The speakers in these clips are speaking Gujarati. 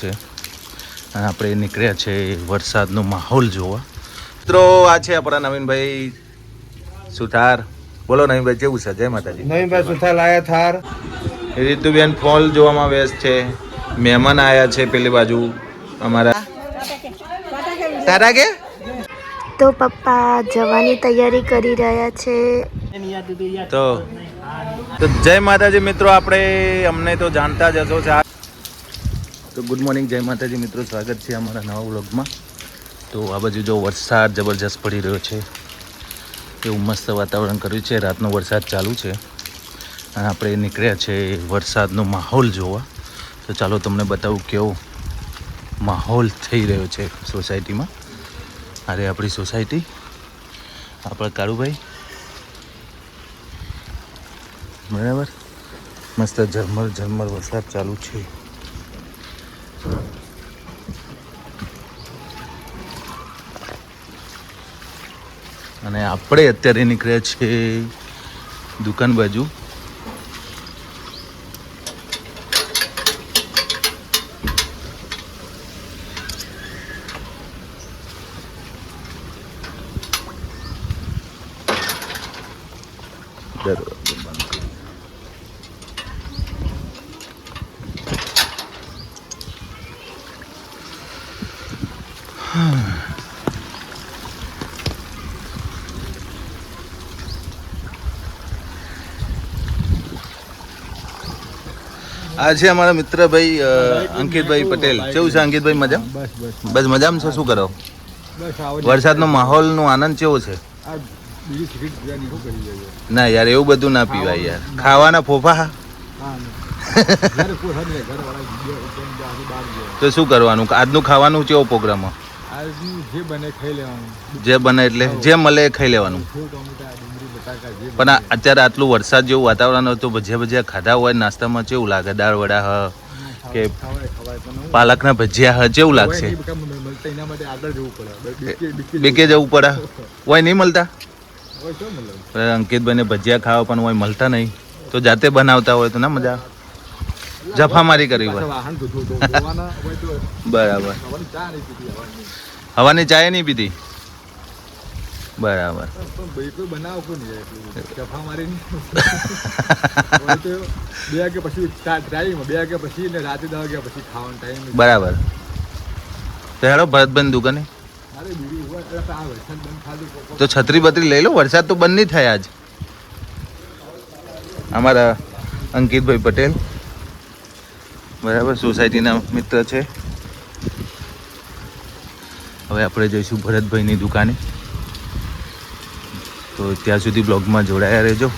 છે. અને આપણે નીકળ્યા છે વરસાદનો માહોલ જોવા. મિત્રો આ છે આપણા નવીનભાઈ સુથાર. બોલો નવીનભાઈ કેવું છે? જય માતાજી. નવીનભાઈ સુથાર લાયા થાર. રીતુબેન ફોલ જોવામાં વ્યસ્ત છે. મહેમાન આવ્યા છે પેલી બાજુ. અમારા તારા કે? તો પપ્પા જવાની તૈયારી કરી રહ્યા છે. તો તો જય માતાજી મિત્રો આપણે અમને તો જાણતા જ હશો ચા તો ગુડ મોર્નિંગ, જય માતાજી. મિત્રો, સ્વાગત છે અમારા નવા વ્લોગમાં. તો આ બાજુ જો વરસાદ જબરજસ્ત પડી રહ્યો છે, એવું મસ્ત વાતાવરણ કર્યું છે. રાતનો વરસાદ ચાલુ છે. અને આપણે નીકળ્યા છે વરસાદનો માહોલ જોવા. તો ચાલો તમને બતાવું કેવો માહોલ થઈ રહ્યો છે સોસાયટીમાં. અરે, આપણી સોસાયટી. આપણા કાળુભાઈ. બરાબર? મસ્ત ઝરમર ઝરમર વરસાદ ચાલુ છે. અને આપણે અત્યારે નીકળ્યા છે દુકાન બાજુ દરવાજો બંધ કરી. આ છે અમારા મિત્ર ભાઈ અંકિતભાઈ પટેલ. કેવું છે અંકિતભાઈ મજા બસ મજામાં છે? શું કરો? વરસાદનો માહોલનો આનંદ કેવો છે? ના યાર એવું બધું ના પીવાય યાર. ખાવાના ફોફા? આજે તો શું કરવાનું? આજનું ખાવાનું કેવો પ્રોગ્રામ? જે બને જે બને એટલે જે મળે એ ખાઈ લેવાનું. પણ અત્યારે આટલું વરસાદ જેવું વાતાવરણ હતું ભજીયા ભજીયા ખાધા હોય નાસ્તામાં કેવું લાગે? દાળ વડા હ કે પાલકના ભજીયા હ કેવું લાગશે? બેકે જવું પડે. હોય નહીં મળતા? અંકિત અંકિતભાઈને ભજીયા ખાવા પણ હોય મળતા નહીં. તો જાતે બનાવતા હોય તો ના મજા જફામારી કરવી હોય. બરાબર. હવાની ચાય નહીં પીધી? બરાબર. કોઈ બનાવો કોઈ નહીં ચફા મારી બે વાગ્યા પછી ટાઈમ બે વાગ્યા પછી ને રાતે દસ વાગ્યા પછી ખાવાનો ટાઈમ બરાબર. તો હેડો ભરતબંધ દુકાને. એટલે તો છત્રી બત્રી લઈ લો વરસાદ તો બંધ નહીં થાય આજ. અમારા અંકિતભાઈ પટેલ બરાબર સોસાયટીના મિત્ર છે. હવે આપણે જઈશું ભરતભાઈની દુકાને. તો ત્યાં સુધી બ્લોગમાં જોડાયા રહેજો.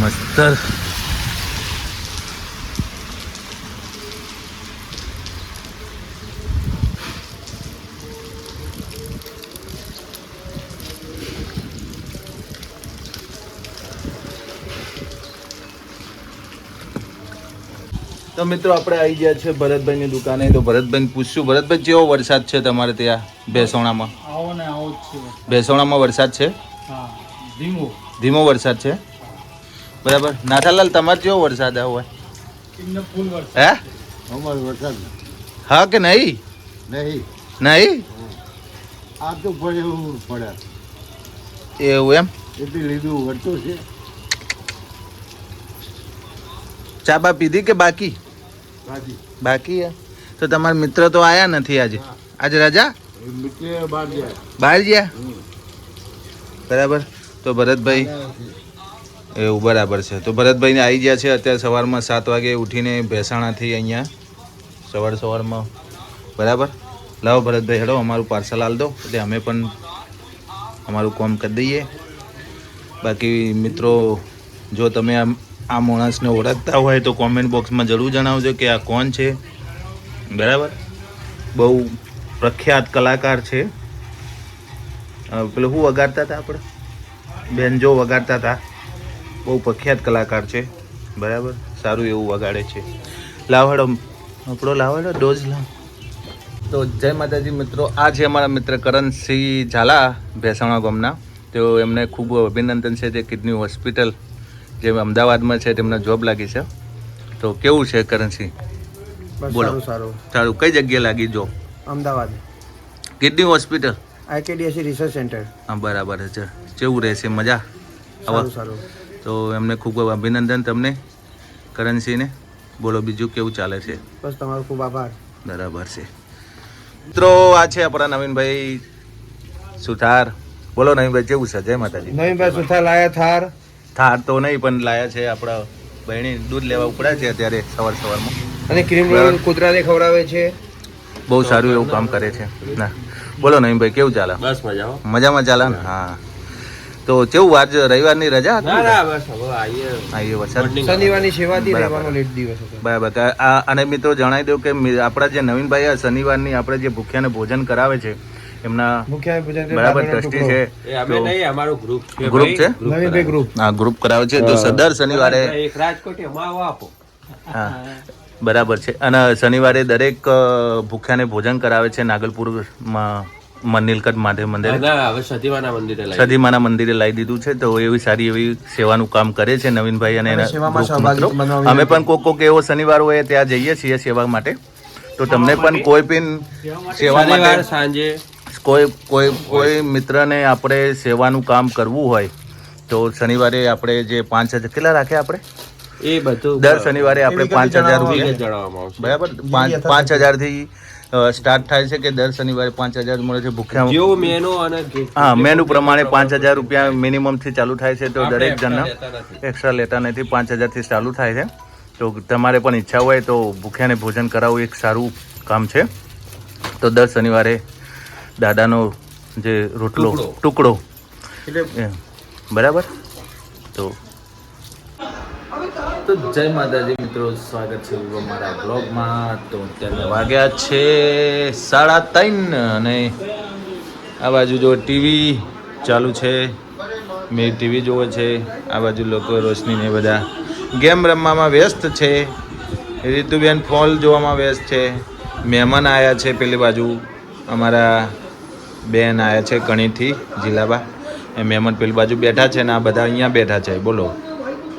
મસ્તર. તો મિત્રો, આપણે આવી ગયા છે ભરતભાઈની દુકાને. તો ભરતભાઈ પૂછશું. ભરતભાઈ જેવો વરસાદ છે તમારે ત્યાં, ભેસોણામાં? ભેસોણામાં વરસાદ છે? ધીમો. ધીમો વરસાદ છે? બરાબર. નાથાલાલ તમારે કેવો વરસાદ આવ્યો હે? અમારો વરસાદ હા કે નહીં? નહીં. નહીં? આ તો પડે એવું પડે. એવું એમ? એટલે લીધું વળતું છે. ચા બા પીધી કે બાકી? બાકી. તો તમારા મિત્ર તો આયા નથી આજે? આજે રજા? બહાર ગયા બરાબર. તો ભરતભાઈ એવું બરાબર છે. તો ભરતભાઈને આવી ગયા છે અત્યારે સવારમાં સાત વાગે ઉઠીને ભેસાણાથી અહીંયા. સવાર સવારમાં. બરાબર? લાવો ભરતભાઈ હેડો, અમારું પાર્સલ આલ દો. એટલે અમે પણ અમારું કામ કરી દઈએ. બાકી મિત્રો, જો તમે આ માણસને ઓળખતા હોય તો કોમેન્ટ બોક્સમાં જરૂર જણાવજો કે આ કોણ છે. બરાબર? બહુ પ્રખ્યાત કલાકાર છે. પેલું શું વગાડતા હતા આપણે? બેન્જો વગાડતા હતા. બહુ પ્રખ્યાત કલાકાર છે. બરાબર? સારું એવું વગાડે છે. લાવડો આપણો લાવડો ડોઝ લાવ. તો જય માતાજી મિત્રો આ છે અમારા મિત્ર કરણસિંહ ઝાલા ભેસાણા ગામના. તેઓ એમને ખૂબ અભિનંદન છે તે કિડની હોસ્પિટલ જે અમદાવાદમાં છે તેમને જોબ લાગી છે. તો કેવું છે કરણસિંહ? બોલો. સારું સારું. કઈ જગ્યાએ લાગી જો Ahmedabad. Kidney hospital? IKDAC research centre. હા બરાબર છે. કેવું રહેશે? મજા? સારું સારું. તો એમને ખૂબ ખૂબ અભિનંદન તમને કરણસિંહને. બોલો બીજું કેવું ચાલે છે? બસ તમારો ખૂબ આભાર. બરાબર છે. મિત્રો આ છે આપણા નવીનભાઈ સુથાર. બોલો નવીનભાઈ કેવું છે? જય માતાજી. નવીનભાઈ સુથાર લાયા થાર. થાર તો નહીં પણ લાયા છે આપણા બહેણી. દૂધ લેવા ઉપડ્યા છે અત્યારે સવાર સવારમાં. અને ક્રીમ કૂતરાને ખવડાવે છે. બહુ સારું એવું કામ કરે છે. ના. બોલો નવીનભાઈ કેવું ચાલે? બસ મજા મજામાં ચાલે ને? હા. તો કેવું આજ રવિવારની રજા હતી? ના બસ હવે આઈએ. આઈએ વરસાદ. શનિવારની સેવાથી બરાબર. રહેવાનો લેટ દિવસ હતો. બરાબર. આ અને મિત્રો જણાવી દઉં કે આપણા જે નવીનભાઈ આ શનિવારની આપણે જે ભૂખ્યાને ભોજન કરાવે છે એમના બરાબર ટ્રસ્ટી છે એ અમે નહીં અમારો ગ્રુપ છે ગ્રુપ. છે? નવીનભાઈ ગ્રુપ હા ગ્રુપ કરાવે છે. તો દર શનિવારે એક રાજકોટ એમાં આવો આપો. હા. બરાબર છે. અને શનિવારે દરેક ભૂખ્યાને ભોજન કરાવે છે નાગલપુરમાં મ- નીલકંઠ મંદિર. હવે સતીમાના મંદિરે લાવી મંદિરે લાવી દીધું છે તો એવી સારી એવી સેવાનું કામ કરે છે નવીનભાઈ અને અમે પણ કોક કોક એવો શનિવાર હોય ત્યાં જઈએ છીએ સેવા માટે. તો તમને પણ કોઈ પણ સેવા માટે? સાંજે? કોઈ કોઈ. કોઈ મિત્રને આપણે સેવાનું કામ કરવું હોય તો શનિવારે આપણે જે પાંચ હજાર કેટલા રાખ્યા આપણે? એ બધું દર શનિવારે આપણે પાંચ હજાર રૂપિયા બરાબર? પાંચ પાંચ હજારથી સ્ટાર્ટ થાય છે કે દર શનિવારે પાંચ હજાર મળે છે ભૂખ્યા જેવો મેનુ અને હા મેનુ પ્રમાણે પાંચ હજાર રૂપિયા મિનિમમથી ચાલુ થાય છે તો દરેક જણના એક્સ્ટ્રા લેતા નથી. પાંચ હજારથી ચાલુ થાય છે. તો તમારે પણ ઈચ્છા હોય તો ભૂખ્યાને ભોજન કરાવવું એક સારું કામ છે. તો દર શનિવારે દાદાનો જે રોટલો ટુકડો. ટુકડો. બરાબર? તો તો જય માતાજી મિત્રો, સ્વાગત છે મારા બ્લોગમાં. તો અત્યારે વાગ્યા છે સાડા ત્રણ અને આ બાજુ જો ટીવી ચાલુ છે. મેં ટીવી જોવે છે. આ બાજુ લોકો રોશની ને બધા ગેમ રમવામાં વ્યસ્ત છે. રીતુબેન ફોલ જોવામાં વ્યસ્ત છે. મહેમાન આવ્યા છે પેલી બાજુ. અમારા બેન આવ્યા છે કણીથી જિલ્લાબા એ મહેમાન પેલી બાજુ બેઠા છે ને આ બધા અહીંયા બેઠા છે. બોલો.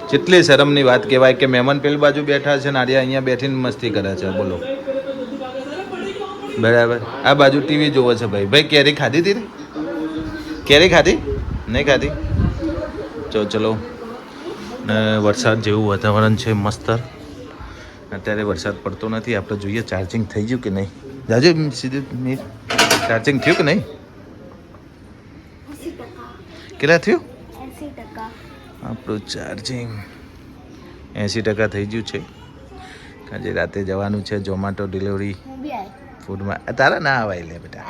કેટલી શરમની વાત કહેવાય કે મહેમાન પેલી બાજુ બેઠા છે ને આર્યા અહીંયા બેઠીને મસ્તી કરે છે, બોલો. બરાબર. આ બાજુ ટીવી જોવે છે ભાઈ. ભાઈ, કેરી ખાધી હતી ને કેરી ખાધી? નહીં ખાધી? ચલો. ચલો વરસાદ જેવું વાતાવરણ છે, મસ્ત. અત્યારે વરસાદ પડતો નથી. આપણે જોઈએ ચાર્જિંગ થઈ ગયું કે નહીં. જાજો સીધું ચાર્જિંગ થયું કે નહીં? કેટલા થયું? આપણું ચાર્જિંગ એંસી ટકા થઈ ગયું છે. આજે રાતે જવાનું છે ઝોમેટો ડિલિવરી ફૂડમાં તારા ના આવાય લે બેટા.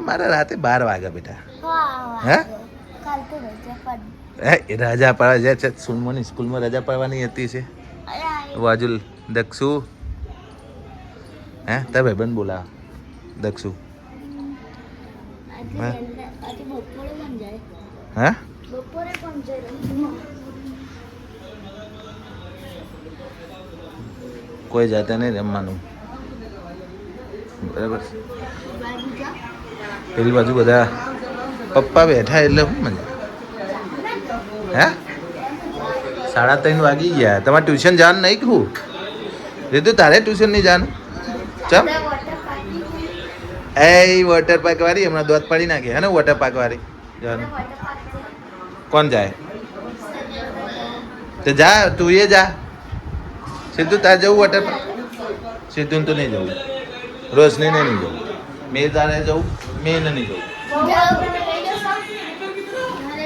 મારા રાતે બાર વાગે બેટા. હે હે? એ રજા પાડવા જાય છે. સુનમોની સ્કૂલમાં રજા પાડવાની હતી છે. વાજુલ દક્ષુ. હે તાર ભાઈબંધ બોલા દક્ષુ. હા? હા. કોઈ જાતે નહીં રમવાનું. બરાબર પેલી બાજુ બધા પપ્પા બેઠા એટલે શું મજા હે? સાડા ત્રણ વાગી ગયા. તમારે ટ્યુશન જાન નહીં કહું રીતુ તારે ટ્યુશન નહીં જાન ચમ? એ વોટર પાર્ક વાળી હમણાં દોત પાડી નાખી. હે ને વોટર પાર્ક વાળી? જવાનું. કોણ જાય? તો જા, તું એ જા. સીધું તારે જવું પાર્ક સીધું તો નહીં જવું. રોશની ને નહીં જવું. મેં તારે જવું, મેં નહીં જવું.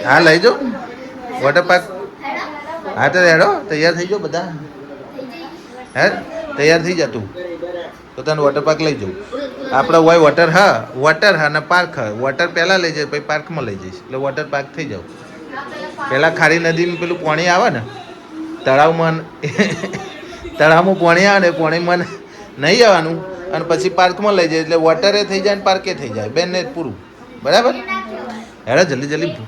હા, લઈ જાઉં વોટર પાર્ક હા, તો હેડો તૈયાર થઈ જાઓ બધા. હે? તૈયાર થઈ જા તું. તો તને વોટર પાર્ક લઈ જાઉં આપણે હોય વોટર હા વોટર હા, અને પાર્ક હા. વોટર પહેલાં લઈ જાય પછી પાર્કમાં લઈ જઈશ. એટલે વોટર પાર્ક થઈ જાવ પહેલાં ખારી નદીમાં પેલું પાણી આવે ને તળાવમાં તળાવમાં પાણી આવે ને પાણીમાં નહીં જવાનું અને પછી પાર્કમાં લઈ જાય એટલે વોટરે થઈ જાય ને પાર્કે થઈ જાય. બેનને પૂરું. બરાબર? હેરા જલ્દી જલ્દી.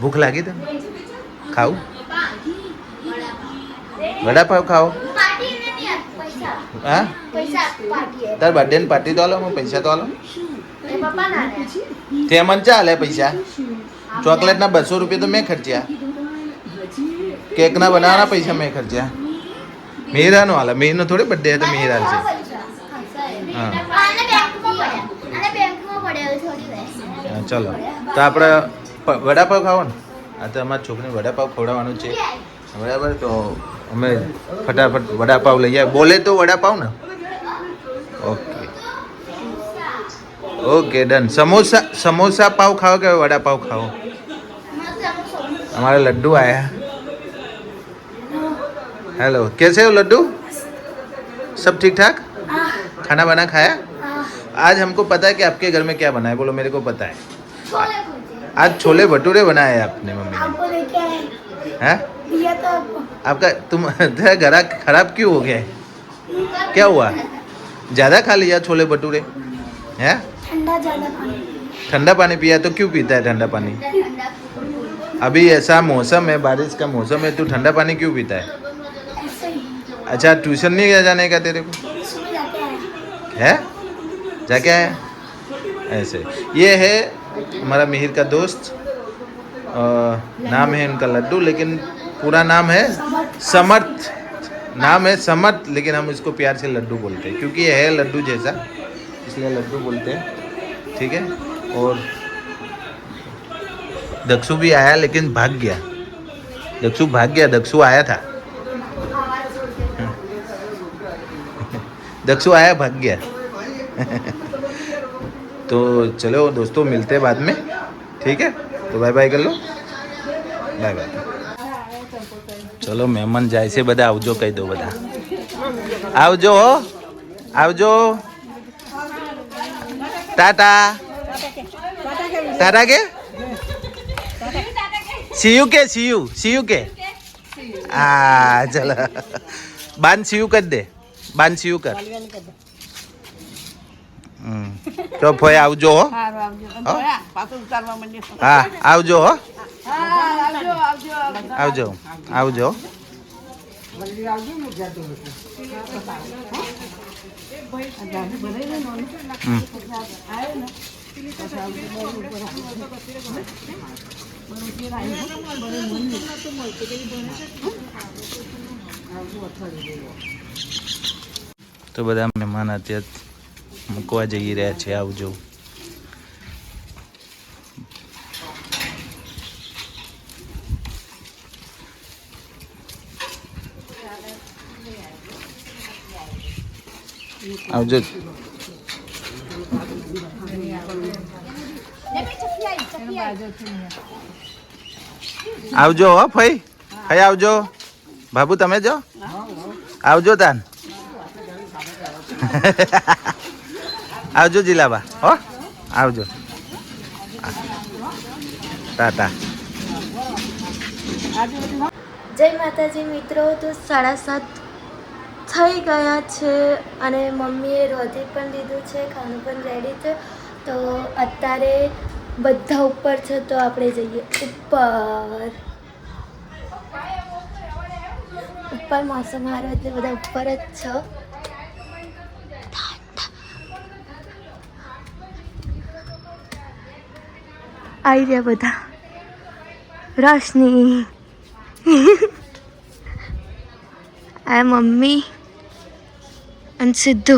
ભૂખ લાગી તને? ખાવું? વડાપાવ ખાઓ. હા? તાર બર્થડે ની પાર્ટી તો આલો પૈસા તો આલો. તે મને ચાલે પૈસા. ચોકલેટના બસો રૂપિયા તો મેં ખર્ચ્યા. કેકના બનાવવાના પૈસા મેં ખર્ચ્યા. મીરાનો હાલે, મીરનો થોડી બર્થડે તો મીરા છે. હા. ચલો. તો આપણે વડાપાવ ખાવો ને? આ તો અમારા છોકરીને વડાપાવ ખવડાવવાનું છે. બરાબર, તો અમે ફટાફટ વડાપાવ લઈ આવ્યા બોલે તો વડાપાવ ને? Okay. Okay done samosa samosa પાવ ખાઓ કે વડાપાવ ખાઓ हमारे लड्डू आया हेलो कैसे हो लड्डू सब ठीक ठाक खाना बना खाया आज हमको पता है कि आपके घर में क्या बना है बोलो मेरे को पता है छोले कुलचे आज छोले भटूरे बनाए हैं आपने मम्मी ने आपको लेके आए हैं दिया तो आपको आपका तुम तेरा घरा खराब क्यों हो गया है क्या हुआ ज़्यादा खा लिया छोले भटूरे हैं ठंडा ज़्यादा पानी ठंडा पानी पिया तो क्यों पीता है ठंडा पानी? अभी ऐसा मौसम है बारिश का मौसम है तू ठंडा पानी क्यों पीता है? अच्छा ट्यूशन नहीं गया जाने का तेरे को? है। जाके आया? ऐसे। ये है हमारा मिहिर का दोस्त। अ, नाम है उनका लड्डू लेकिन पूरा नाम है समर्थ। नाम है समर्थ लेकिन हम इसको प्यार से लड्डू बोलते हैं क्योंकि ये है लड्डू जैसा इसलिए लड्डू बोलते हैं। ठीक है और दक्षु भी आया लेकिन भाग गया दक्षु भाग गया दक्षु आया था दक्षु आया भाग गया तो चलो दोस्तों मिलते हैं बाद में ठीक है તો બાય બાય કરી લો બાય બાય ચલો મહેમાન જાય છે બધા આવજો કહી દો બધા આવજો હો આવજો ટાટા. ટાટા કે? સીયુ કે સીયુ સીયુ કે? હા ચલો. બાન સીયુ કરી દે. બાન સીયુ કર. તો ફોય આવજો હો. હો? આવજો હો. આવજો આવજો. હમ. તો બધા મહેમાન અત્યારે મૂકવા જઈ રહ્યા છે આવજો આવજો. આવજો હો ફઈ. ફઈ આવજો. બાબુ તમે જો? આવજો તાન. આવજો જીલાબા. હો? આવજો. ટાટા. જય માતાજી મિત્રો, તો સાડા સાત થઈ ગયા છે અને મમ્મીએ રોધી પણ લીધું છે, ખાનું પણ રેડી છે. તો અત્યારે બધા ઉપર છે તો આપણે જઈએ. ઉપર. ઉપર મોસમ સારો એટલે બધા ઉપર જ છે. આવી રહ્યા બધા. રોશની. આ મમ્મી. અને સિદ્ધુ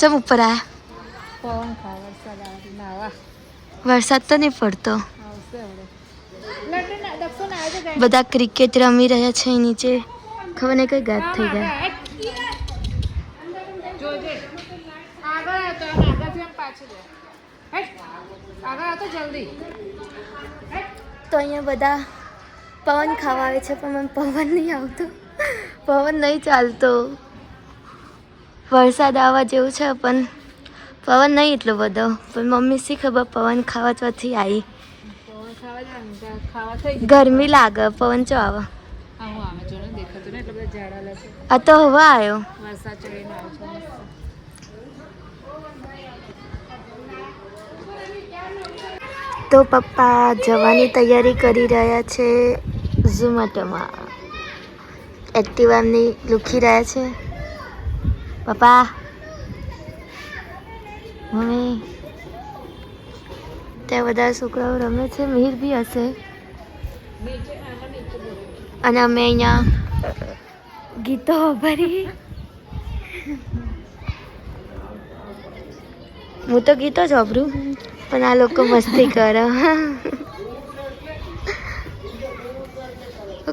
ચમ ઉપર. આયા વરસાદ તો નહીં પડતો. બધા ક્રિકેટ રમી રહ્યા છે નીચે. ખબર નહીં કઈ ગાત થઈ ગયા. તો અહીંયા બધા પવન ખાવા આવે છે, પણ મને પવન નહીં આવતો. પવન નહીં ચાલતો. વરસાદ આવવા જેવું છે પણ પવન નહીં એટલો બધો. પણ મમ્મી શી ખબર પવન ખાવા ચોથી આવી ગરમી લાગે પવન ચો આવે? આ તો હવા આવ્યો તો પપ્પા જવાની તૈયારી કરી રહ્યા છે ઝોમેટોમાં. એક્ટિવાની લુખી રહ્યા છે. પપ્પા. મમ્મી. ત્યાં બધા છોકરાઓ રમે છે. મિહિર બી હશે. અને અમે અહીંયા ગીતો ભરી. હું તો ગીતો જ વાપરું, પણ આ લોકો મસ્તી કરો.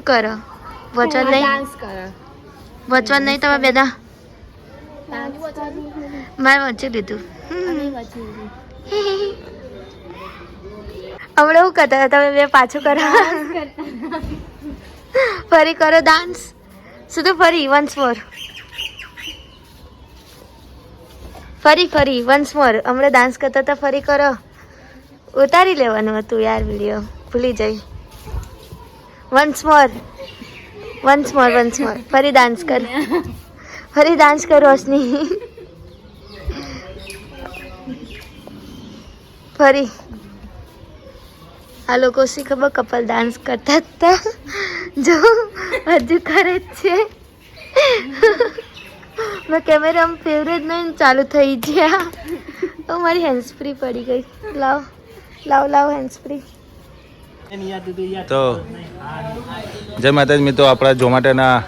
કરો. વચન નહીં? વચન નહીં તમે બેદા મારે વંચી લીધું. હમણાં હું કરતા તમે બે પાછું કરો. ફરી કરો ડાન્સ શું તો ફરી વન્સ મોર ફરી ફરી વન્સ મોર હમણાં ડાન્સ કરતા હતા ફરી કરો. ઉતારી લેવાનું હતું યાર વીડિયો ભૂલી જઈ. Once more once more once more ફરી ડાન્સ કર. ફરી ડાન્સ કર, રોશની. ફરી. આ લોકો શી ખબર કપલ ડાન્સ કરતા હતા? જો, હજુ કરે જ છે. મેં કેમેરામાં ફેવરેટ નહીં, ચાલુ થઈ ગયા. તો મારી હેન્ડ ફ્રી પડી ગઈ. લાવ લાવ લાવ ફ્રી તો જય માતાજી મિત્રો આપણા ઝોમેટોના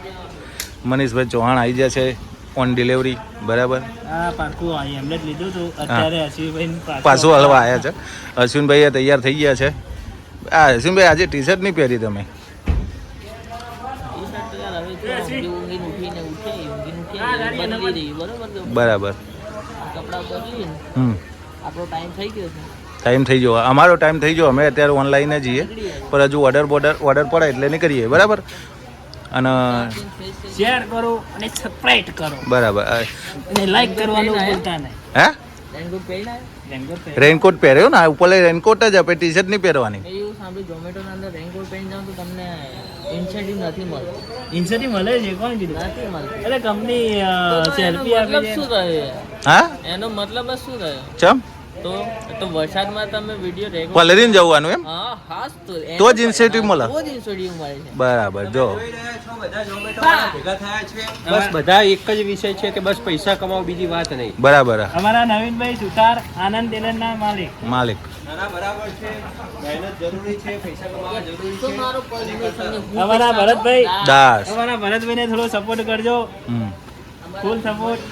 મનીષભાઈ ચૌહાણ આવી ગયા છે ઓન ડિલિવરી બરાબર હા પાકું આ એમને જ લીધું હતું અત્યારે હસીભાઈ પાછું હલવા આવ્યા છે અશ્વિનભાઈ તૈયાર થઈ ગયા છે આ અશ્વિનભાઈ આજે ટી શર્ટ નહીં પહેરી તમે બરાબર હમ ટાઈમ થઈ ગયો અમારો ટાઈમ થઈ ગયો. અમે અત્યારે ઓનલાઈન જ છીએ. પણ હજુ ઓર્ડર બોર્ડર ઓર્ડર પડે એટલે નીકળીએ. કરીએ બરાબર? અને શેર કરો અને સબસ્ક્રાઇબ કરો. બરાબર. અને લાઈક કરવાનું ભૂલતા નહીં. હે? રેનકોટ પહેરી. રેનકોટ પહેર્યો ને? ઉપર ઉપર રેનકોટ જ આપે ટી શર્ટ નહીં પહેરવાની એવું સાંભળ્યું ઝોમેટોના અંદર રેનકોટ પહેરી જાવ તો તમને ઇન્સેન્ટિવ નથી મળતો. ઇન્સેન્ટિવ મળે છે? કોણ કીધું? નથી મળતું. એટલે કંપની સેલ્ફી એનો શું હા? એનો મતલબ શું રહ્યો ચમ? તો તો વરસાદમાં તમે વીડિયો રેકોર્ડ પલરીન જવાનું એમ? હા હાસ તો તો જ ઇન્સેન્ટિવ મળે. તો જ ઇન્સેન્ટિવ મળે છે. બરાબર જો. ભેગા થયા છે. બસ બધા એક જ વિષય છે કે બસ પૈસા કમાવો બીજી વાત નહીં. બરાબર અમારા નવીનભાઈ સુતાર આનંદ ટેલરના માલિક. માલિક. બરાબર છે. મહેનત જરૂરી છે પૈસા કમાવા જરૂરી તો ને અમારા ભરતભાઈ દાસ. અમારા ભરતભાઈને થોડો સપોર્ટ કરજો. હમ. ફૂલ સપોર્ટ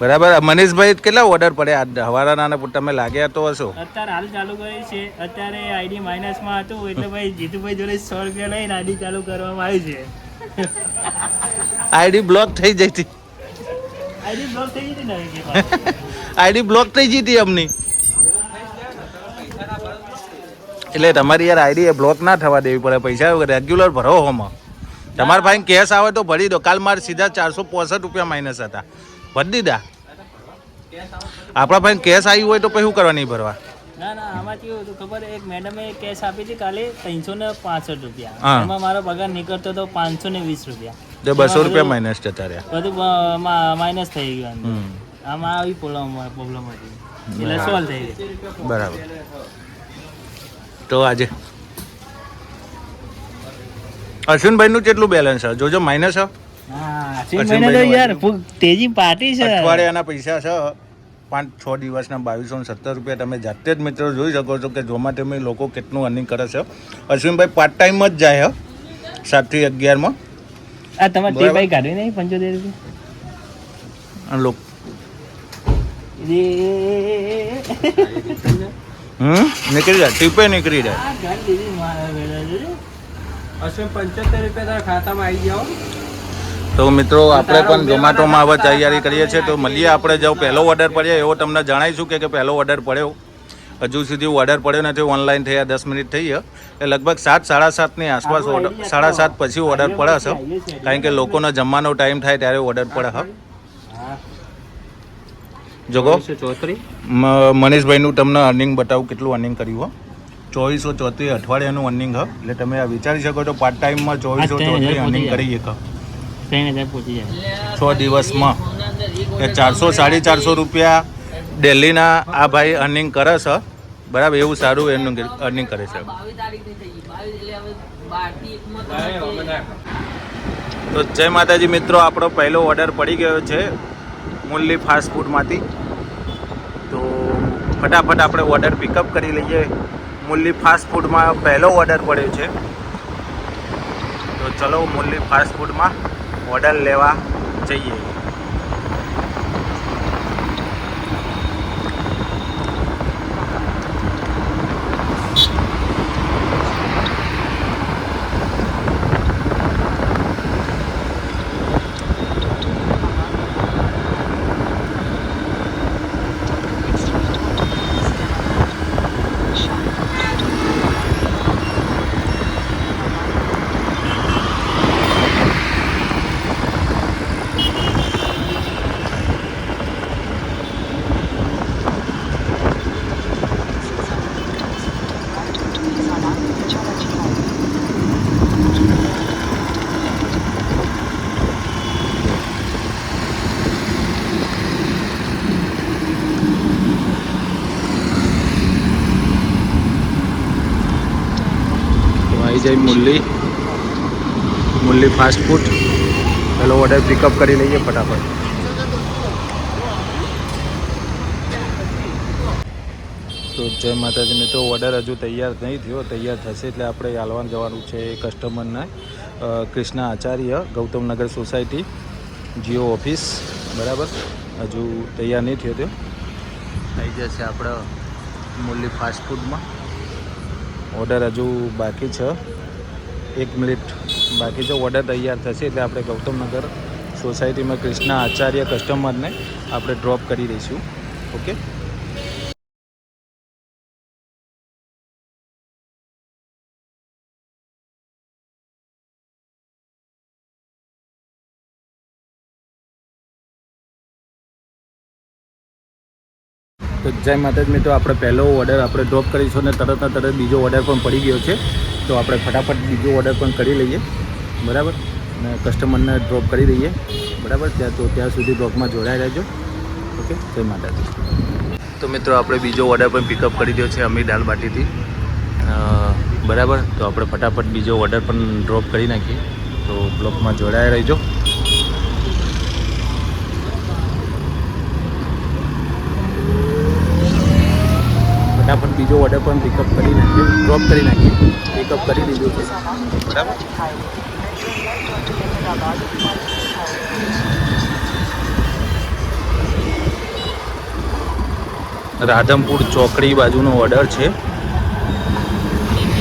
બરાબર. મનીષભાઈ કેટલા ઓર્ડર પડ્યા? હવારાના તમે લાગ્યા તો હશો. અત્યારે હાલ ચાલુ કરી છે. અત્યારે આઈડી માઇનસમાં હતું એટલે ભાઈ જીતુભાઈ જોડે સો રૂપિયા લઈને આઈડી ચાલુ કરવામાં આવી છે. આઈડી બ્લોક થઈ જઈ હતી. આઈડી બ્લોક થઈ પાછી. આઈડી બ્લોક થઈ જતી એમની. એટલે તમારી યાર આઈડી એ બ્લોક ના થવા દેવી પડે. પૈસા રેગ્યુલર ભરો હોમાં તમારા પાસે કેશ આવે તો ભરી દો. કાલ મારે સીધા ચારસો પોસઠ રૂપિયા માઇનસ હતા. ભરી દીધા આપણા પાસે કેશ આવ્યું હોય તો પછી શું કરવા નહીં ભરવા? ના ના આમાં કેવું હતું ખબર? એક મેડમે કેશ આપી હતી કાલે ત્રણસો ને પાસઠ રૂપિયા. એમાં મારો પગાર નીકળતો હતો પાંચસો ને વીસ રૂપિયા. તો બસો રૂપિયા માઇનસ જતા રહ્યા. બધું માઇનસ થઈ ગયું આમાં આવી પ્રોબ્લેમ પ્રોબ્લેમ હતી. એટલે સોલ્વ થઈ ગઈ બરાબર. તો આજે અશ્વિનભાઈનું કેટલું બેલેન્સ છે? જોજો માઇનસ છે? હા અશ્વિનભાઈનું યાર તેજી પાર્ટી છે. અઠવાડિયાના પૈસા છે. પાંચ છ દિવસના બાવીસો સત્તર રૂપિયા તમે જાતે જ મિત્રો જોઈ શકો છો કે ઝોમેટોમાં લોકો કેટલું અર્નિંગ કરે છે. અશ્વિનભાઈ પાર્ટ ટાઈમ જ જાય સાતથી અગિયારમાં. આ તમારે તે ભાઈ કાઢવી નહીં પંચોતેર રૂપિયા? અને લોકો એ, એ, એ, એ, એ. હમ? નીકળી જાય ટીપે નીકળી જાય. અશ્વિન પંચોતેર રૂપિયા તારા ખાતામાં આવી જાઓ તો મિત્રો આપણે પણ ઝોમેટોમાં હવે તૈયારી કરીએ છીએ. તો મળીએ આપણે જો પહેલો ઓર્ડર પડ્યો એવો તમને જણાવીશું કે પહેલો ઓર્ડર પડ્યો. હજુ સુધી ઓર્ડર પડ્યો નથી ઓનલાઈન થયા દસ મિનિટ થઈ એ લગભગ સાત સાડા સાતની આસપાસ ઓર્ડર સાડા સાત પછી ઓર્ડર પડે છે. કારણ કે લોકોનો જમવાનો ટાઈમ થાય ત્યારે ઓર્ડર પડે હા. જોગો મનીષભાઈનું તમને અર્નિંગ બતાવું કેટલું અર્નિંગ કર્યું હો. ચોવીસો ચોત્રીસ અઠવાડિયાનું અર્નિંગ હ. એટલે તમે આ વિચારી શકો તો પાર્ટ ટાઈમમાં ચોવીસો ચોત્રીસ અર્નિંગ કરી શકો. છ દિવસમાં. ચારસો, સાડી ચારસો રૂપિયા દિલ્હીના આ ભાઈ અર્નિંગ કરે છે. બરાબર, એવું સારું એનું અર્નિંગ કરે છે. તો જય માતાજી મિત્રો, આપણો પહેલો ઓર્ડર પડી ગયો છે મુલ્લી ફાસ્ટ ફૂડમાંથી તો ફટાફટ આપણે ઓર્ડર પિકઅપ કરી લઈએ. મુલ્લી ફાસ્ટફૂડમાં પહેલો ઓર્ડર પડ્યો છે. તો ચલો મુરલી ફાસ્ટ ફૂડમાં ઓર્ડર લેવા જઈએ. આવી મુરલી. મુરલી ફાસ્ટ ફૂડ પેલો ઓર્ડર પિકઅપ કરી લઈએ ફટાફટ. તો જય માતાજી મિત્રો ઓર્ડર હજુ તૈયાર નહીં થયો. તૈયાર થશે એટલે આપણે હાલવાન જવાનું છે કસ્ટમરના કસ્ટમરને કૃષ્ણા આચાર્ય ગૌતમનગર સોસાયટી જીઓ ઓફિસ બરાબર? હજુ તૈયાર નહીં થયો થયો આવી જશે આપણે મુરલી ફાસ્ટ ફૂડમાં ઓર્ડર હજુ બાકી છે. એક મિનિટ બાકી છે. ઓર્ડર તૈયાર થશે એટલે આપણે ગૌતમનગર સોસાયટીમાં કૃષ્ણા આચાર્ય કસ્ટમરને આપણે ડ્રોપ કરી દઈશું. ઓકે જય માતાજી મિત્રો, આપણે પહેલો ઓર્ડર આપણે ડ્રોપ કરીશું અને તરત તરત બીજો ઓર્ડર પણ પડી ગયો છે. તો આપણે ફટાફટ બીજો ઓર્ડર પણ કરી લઈએ. બરાબર? અને કસ્ટમરને ડ્રોપ કરી દઈએ. બરાબર? ત્યાં તો ત્યાં સુધી ડ્રોપમાં જોડાઈ રહેજો. ઓકે? જય માતાજી. તો મિત્રો, આપણે બીજો ઓર્ડર પણ પિકઅપ કરી દો છે અમીર દાલ બાટીથી. બરાબર? તો આપણે ફટાફટ બીજો ઓર્ડર પણ ડ્રોપ કરી નાખીએ. તો બ્લોકમાં જોડાઈ રહેજો. ફટાફટ બીજો ઓર્ડર પણ પિકઅપ કરી નાખ્યો. ડ્રોપ કરી નાખીએ પિકઅપ કરી દીધું છે. બરાબર? રાધમપુર ચોકડી બાજુનો ઓર્ડર છે.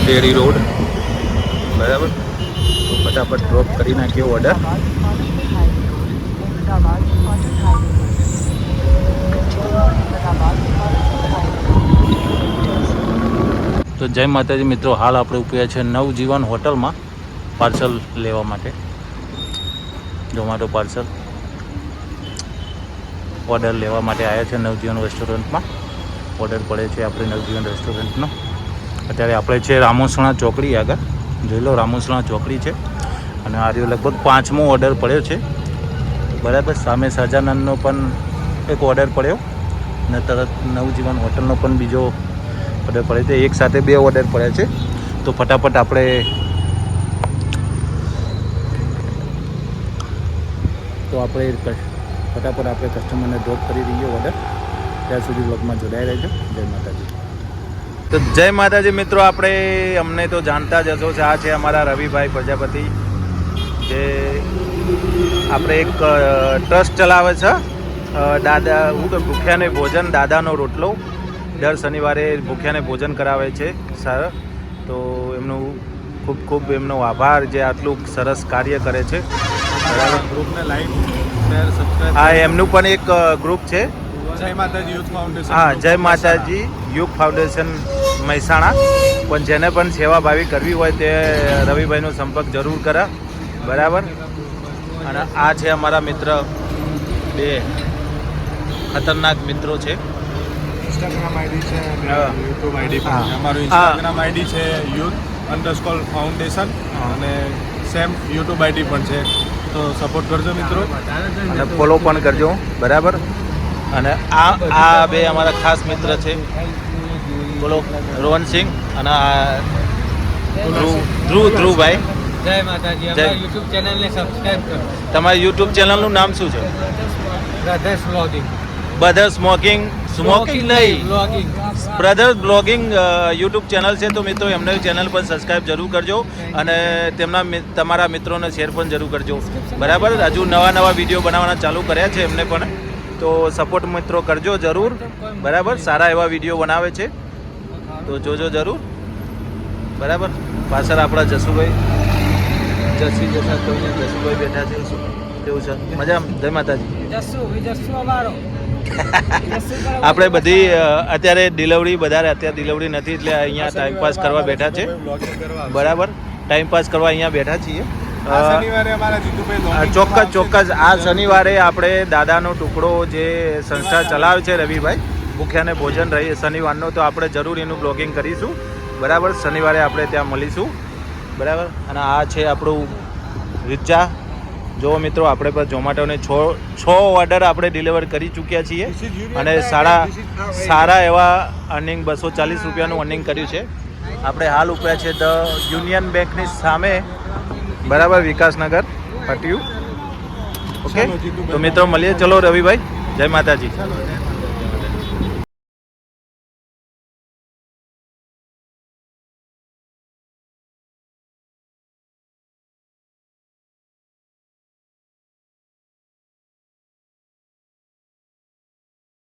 ડેરી રોડ બરાબર? તો ફટાફટ ડ્રોપ કરી નાખ્યો ઓર્ડર તો જય માતાજી મિત્રો, હાલ આપણે ઉપયા છે નવજીવન હોટલમાં પાર્સલ લેવા માટે. ઝોમેટો પાર્સલ ઓર્ડર લેવા માટે આવ્યા છે નવજીવન રેસ્ટોરન્ટમાં. ઓર્ડર પડે છે આપણે નવજીવન રેસ્ટોરન્ટનો. અત્યારે આપણે છે રામોસણા ચોકડી આગળ. જોઈ લો, રામોસણા ચોકડી છે. અને આ રહ્યો લગભગ પાંચમો ઓર્ડર પડ્યો છે. બરાબર, સામે સહજાનંદનો પણ એક ઓર્ડર પડ્યો. અને તરત નવજીવન હોટલનો પણ બીજો ઓર્ડર પડે છે. એક સાથે બે ઓર્ડર પડ્યા છે. તો ફટાફટ આપણે તો આપણે ફટાફટ આપણે કસ્ટમરને ડ્રોપ કરી દઈએ ઓર્ડર ત્યાં સુધી બ્લોગમાં જોડાઈ રહેજો. જય માતાજી. તો જય માતાજી મિત્રો, આપણે અમને તો જાણતા જ હશો આ છે અમારા રવિભાઈ પ્રજાપતિ, જે આપણે એક ટ્રસ્ટ ચલાવે છે. દાદા, હું તો ભૂખ્યાને ભોજન દાદાનો રોટલો. દર શનિવારે ભૂખ્યાને ભોજન કરાવે છે સર. તો એમનું ખૂબ ખૂબ એમનો આભાર જે આટલું સરસ કાર્ય કરે છે. ગ્રુપને લાઈક શેર સબસ્ક્રાઇબ હા એમનું પણ એક ગ્રુપ છે. જય માતાજી યુથ ફાઉન્ડેશન. હા જય માતાજી યુથ ફાઉન્ડેશન મહેસાણા. પણ જેને પણ સેવાભાવી કરવી હોય તે રવિભાઈનો સંપર્ક જરૂર કરે. બરાબર? અને આ છે અમારા મિત્ર બે. ખતરનાક મિત્રો છે. ઇન્સ્ટાગ્રામ આઈડી છે યુટ્યુબ આઈડી પણ અમારું ઇન્સ્ટાગ્રામ આઈડી છે યુથ અંડરસ્કોર ફાઉન્ડેશન અને સેમ યુટ્યુબ આઈડી પણ છે. તો સપોર્ટ કરજો મિત્રો. અને ફોલો પણ કરજો બરાબર? અને આ આ બે અમારા ખાસ મિત્ર છે. બોલો રોહન રોહનસિંહ અને આ ધ્રુવ ધ્રુવ ધ્રુવભાઈ. જય માતાજી. અમારા યુટ્યુબ ચેનલને સબસ્ક્રાઇબ કરો. તમારી યુટ્યુબ ચેનલનું નામ શું છે? બ્રધર્સ વ્લોગિંગ બધા સ્મોકિંગ સ્મોકિંગ નહીં. Blogging brother blogging YouTube channel છે તો મિત્રો એમને ચેનલ પણ સબસ્ક્રાઇબ જરૂર કરજો અને તેમના તમારા મિત્રોને શેર પણ જરૂર કરજો. બરાબર? હજુ નવા નવા વીડિયો બનાવવાના ચાલુ કર્યા છે એમને પણ. તો સપોર્ટ મિત્રો કરજો જરૂર. બરાબર? સારા એવા વીડિયો બનાવે છે. તો જોજો જરૂર. બરાબર? પાછળ આપણા જસુભાઈ, જસી જસા જસુભાઈ બેઠા છે. શું? કેવું છે? મજા જય માતાજી. જસુ જસુ અમારો. આપણે બધી અત્યારે ડિલિવરી વધારે અત્યારે ડિલિવરી નથી એટલે અહીંયા ટાઈમ પાસ કરવા બેઠા છે. બરાબર? ટાઈમ પાસ કરવા અહીંયા બેઠા છીએ. ચોક્કસ ચોક્કસ. આ શનિવારે આપણે દાદાનો ટુકડો જે સંસ્થા ચલાવે છે રવિભાઈ ભૂખ્યાને ભોજન રહી શનિવારનો તો આપણે જરૂર એનું બ્લોગિંગ કરીશું. બરાબર? શનિવારે આપણે ત્યાં મળીશું. બરાબર? અને આ છે આપણું રીચા જો મિત્રો આપણે પણ ઝોમેટોને છ છ ઓર્ડર આપણે ડિલિવર કરી ચૂક્યા છીએ. અને સારા સારા એવા અર્નિંગ બસો ચાલીસ રૂપિયાનું અર્નિંગ કર્યું છે. આપણે હાલ ઉભ્યા છે ધ યુનિયન બેંકની સામે બરાબર વિકાસનગર હટ્યું. ઓકે તો મિત્રો મળીએ. ચલો રવિભાઈ. જય માતાજી.